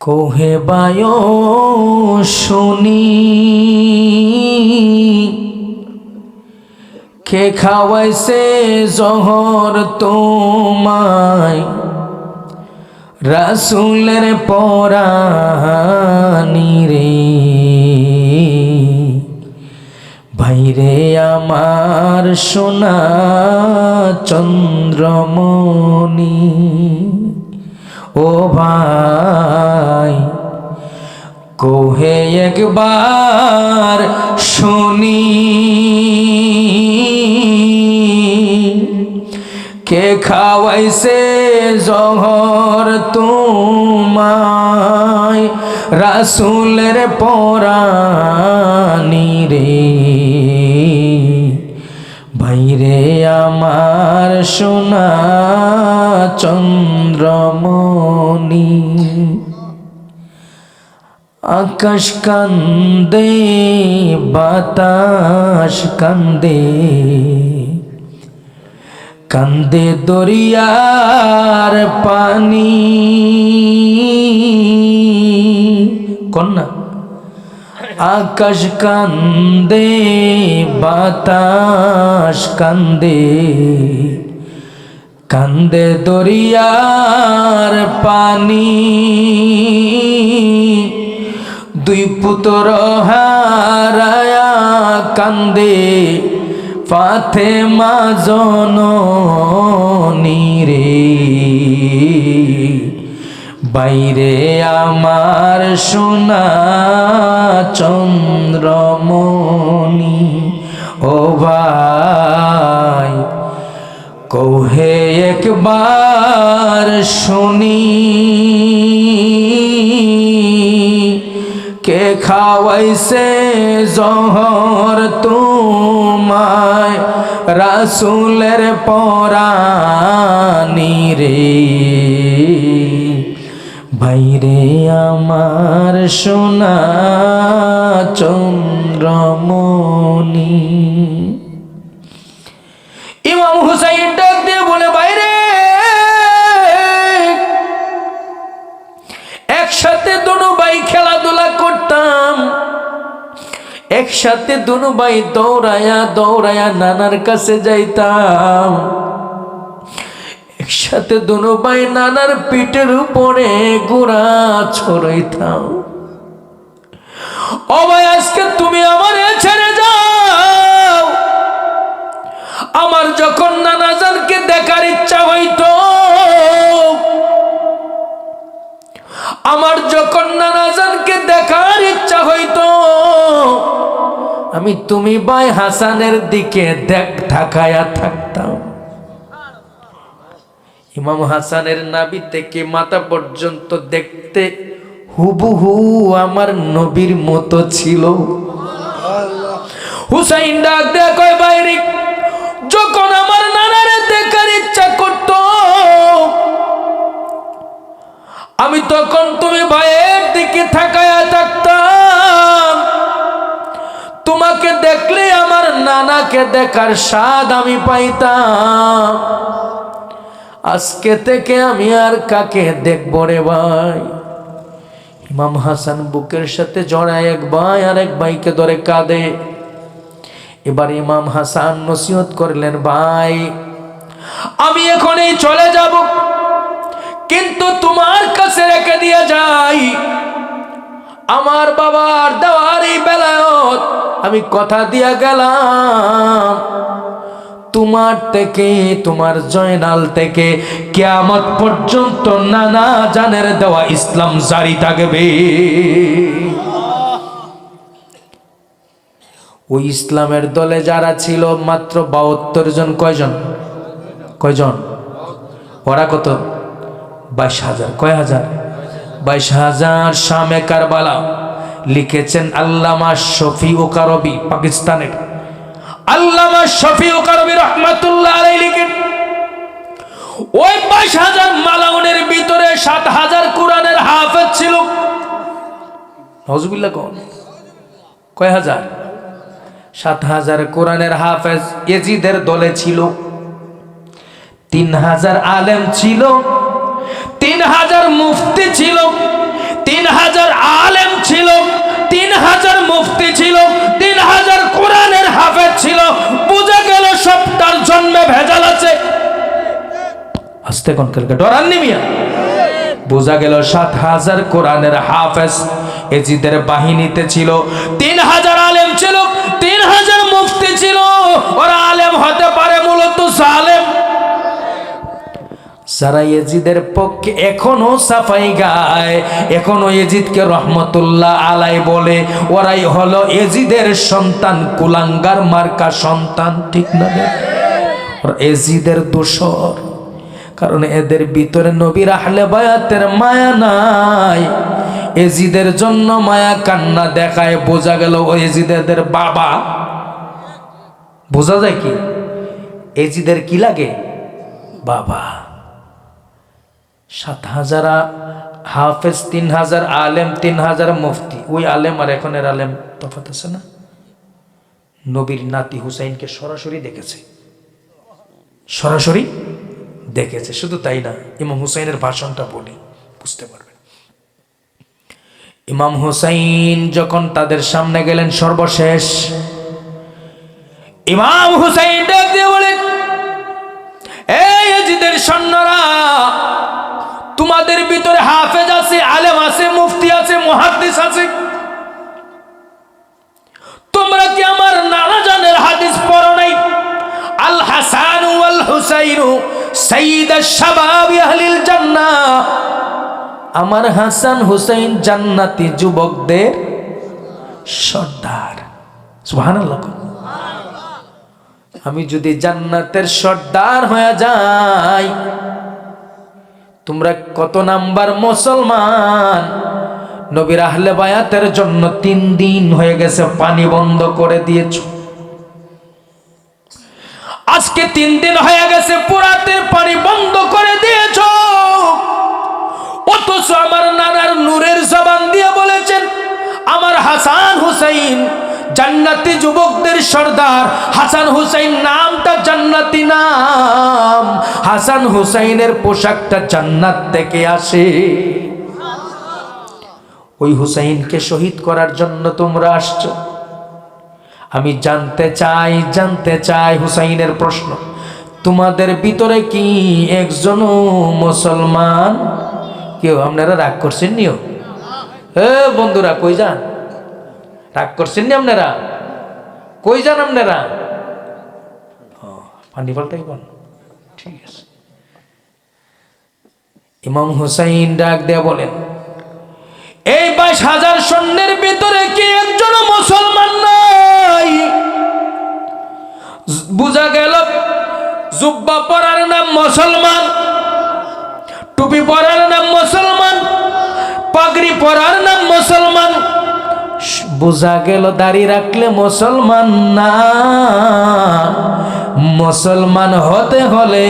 কোহে বায় শুনি। কে খাওয়াইছে জহর তোমায়? রাসুলের পরানি রে। ভাইরে আমার সোনা চন্দ্রমণি। ও ভাই, কোহে একবার শুনি। কে খাওয়াইছে জহর তোমায়, রাসুলের পরানি রে? ভাইরে আমার সোনা চন্দ্রমণি আকাশ কান্দে, বাতাস কান্দে। কান্দে দরিয়ার পানি। কন্যা, আকাশ কান্দে, বাতাস কান্দে। কান্দে দরিয়ার পানি। দুই পুতর হারায়া কান্দে। পাথে মাজনী রে। বাইরে আমার সোনা চন্দ্রমণি, ও ভাই, কৌহে একবার শুনি। খাওয়াইছে জহর তোমায় রাসুলের পরানি রে। বাইরে আমার সোনা চন্দ্রমণি একসাথে দুনো ভাই দৌড়ায়া দৌড়ায়া নানার কাছে যাইতাম। একসাথে দুনো ভাই নানার পিঠের উপরে গোড়া ছড়াইতাম। ও ভাই, আজকে তুমি আমার ছেড়ে যাও। আমার যখন নানাজানকে দেখার ইচ্ছা হইতো, আমার যখন নানাজানকে দেখার ইচ্ছা হইতো আমি তুমি ভাই হাসানের দিকে দেখ ঢাকায়া থাকতাম। ইমাম হাসানের নাবি থেকে মাথা পর্যন্ত দেখতে হুবহু আমার নবীর মতো ছিল। হুসাইন ডাক কয় বাইরে যখন আমার নানারে দেখার ইচ্ছা করত, আমি তখন তুমি ভাইয়ের দিকে থাকায়া থাকতাম। তোমাকে দেখলে আমার নানাকে দেখার স্বাদ আমি পাইতাম। আজকে থেকে আমি আর কাকে দেখব রে ভাই? ইমাম হাসান বুকের সাথে জড়ায় এক ভাই আর এক ভাইকে ধরে কাঁদে। এবার ইমাম হাসান নসিহত করলেন, ভাই, আমি এখনই চলে যাব, কিন্তু তোমার কাছে রেখে দিয়ে যাই। আমার বাবার দেওয়ার এই বেলায়ত আমি কথা দিয়া গেলাম। তোমার থেকে, তোমার জয়নাল থেকে কেয়ামত পর্যন্ত নানা জানের দেওয়া ইসলাম জারি থাকবে। ওই ইসলামের দলে যারা ছিল মাত্র বাহাত্তর জন কয়জন? কয়জন? ওরা কত? বাইশ হাজার। কয় হাজার? বাইশ হাজার শামে কারবালা। লিখেছেন আল্লামা শফি ও কারবি পাকিস্তানের। আল্লামা শফি ও কারবি রহমাতুল্লাহ আলাই লিখেন, ওই বাইশ হাজার মালাউনের ভিতরে সাত হাজার কোরআনের হাফেজ ছিল। হজবিল্লা কন, কয় হাজার? সাত হাজার কোরআনের হাফেজ এজিদের দলে ছিল, তিন হাজার আলেম ছিল, তিন হাজার মুফতি ছিল, তিন হাজার ছিল, তিন হাজার মুফতি ছিল, তিন হাজার কোরআনের হাফেজ ছিল। বুঝে গেল সবটার জন্মে ভেজাল আছে। আসতে কোন কালকে, ডরাননি মিয়া? বোঝা গেল সাত হাজার কোরআনের হাফেজ এজিদের বাহিনীতে ছিল, তিন হাজার আলেম ছিল, তিন হাজার মুফতি ছিল যারা এজিদের পক্ষে এখনও সাফাই গায়, এখনও এজিদকে রহমতুল্লাহ আলাই বলে, ওরাই হলো এজিদের সন্তান, কুলাঙ্গার মার্কা সন্তান, ঠিক না? এজিদের দোষর। কারণ এদের ভিতরে নবীর আহলে বায়াতের মায়া নাই। এজিদের জন্য মায়া কান্না দেখায়, বোঝা গেল ও এজিদের বাবা। বোঝা যায় কি? এজিদের কি লাগে? বাবা। সাত হাজার হাফেজ তিন হাজার আলেম তিন হাজার মুফতি। ওই আলেম আর এখনের আলেম তফাত আছে না? নবীর নাতি হুসাইনকে সরাসরি দেখেছে। সরাসরি দেখেছে। শুধু তাই না, ইমাম হুসাইনের ভাষণটা বলি, বুঝতে পারবেন। ইমাম হুসাইন যখন তাদের সামনে গেলেন সর্বশেষ, ইমাম হুসাইন ডাক দিয়ে বলেন আছে আছে। তোমরা কি আমার নানা জানের হাদিস পড়ো নাই? আল হাসান ওয়াল হুসাইন সাইয়্যিদ শাবাব আহলিল জান্নাহ। আমার হাসান হুসাইন জান্নাতি যুবকদের সর্দার। সুবহানাল্লাহ। আমি যদি জান্নাতের সর্দার হয়ে যাই, তোমরা কত নাম্বার মুসলমান? নবীর আহলে বায়াতের জন্য তিন দিন হয়ে গেছে, পানি বন্ধ করে দিয়েছ। আজকে তিন দিন হয়ে গেছে পুরাতের পানি বন্ধ করে দিয়েছ। অথচ আমার নানার নূরের জবান দিয়ে বলেছেন, আমার হাসান হুসাইন, জান্নাতি যুবকদের সর্দার, হাসান হুসাইন নামটা জান্নাতি নাম। হাসান হুসাইনের পোশাকটা জান্নাত থেকে আসে। ওই হুসাইনকে শহীদ করার জন্য তোমরা আসছ। আমি জানতে চাই জানতে চাই হুসাইনের প্রশ্ন। তোমাদের ভিতরে কি একজনও মুসলমান? কেউ আপনারা রাগ করছেন নিও এ বন্ধুরা কই যান? রাগ করছেন নি আপনারা? কই যান আপনারা? ও, পানি পাল্টাই বল। ঠিক আছে। ইমাম হুসাইন ডাক দেয়া বলেন এই বাইশ হাজার সৈন্যের ভিতরে কি একজন মুসলমান নাই? বুঝা গেল জুব্বা পরার নাম মুসলমান, টুপি পরার নাম মুসলমান, পাগড়ি পরার নাম মুসলমান। বোঝা গেল দাড়ি রাখলে মুসলমান না। মুসলমান হতে হলে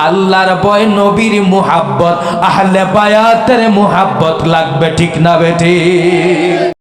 আল্লাহর বয় নবীর মুহাব্বত আহলে বায়াতের মুহাব্বত লাগবে ঠিক না বেঠিক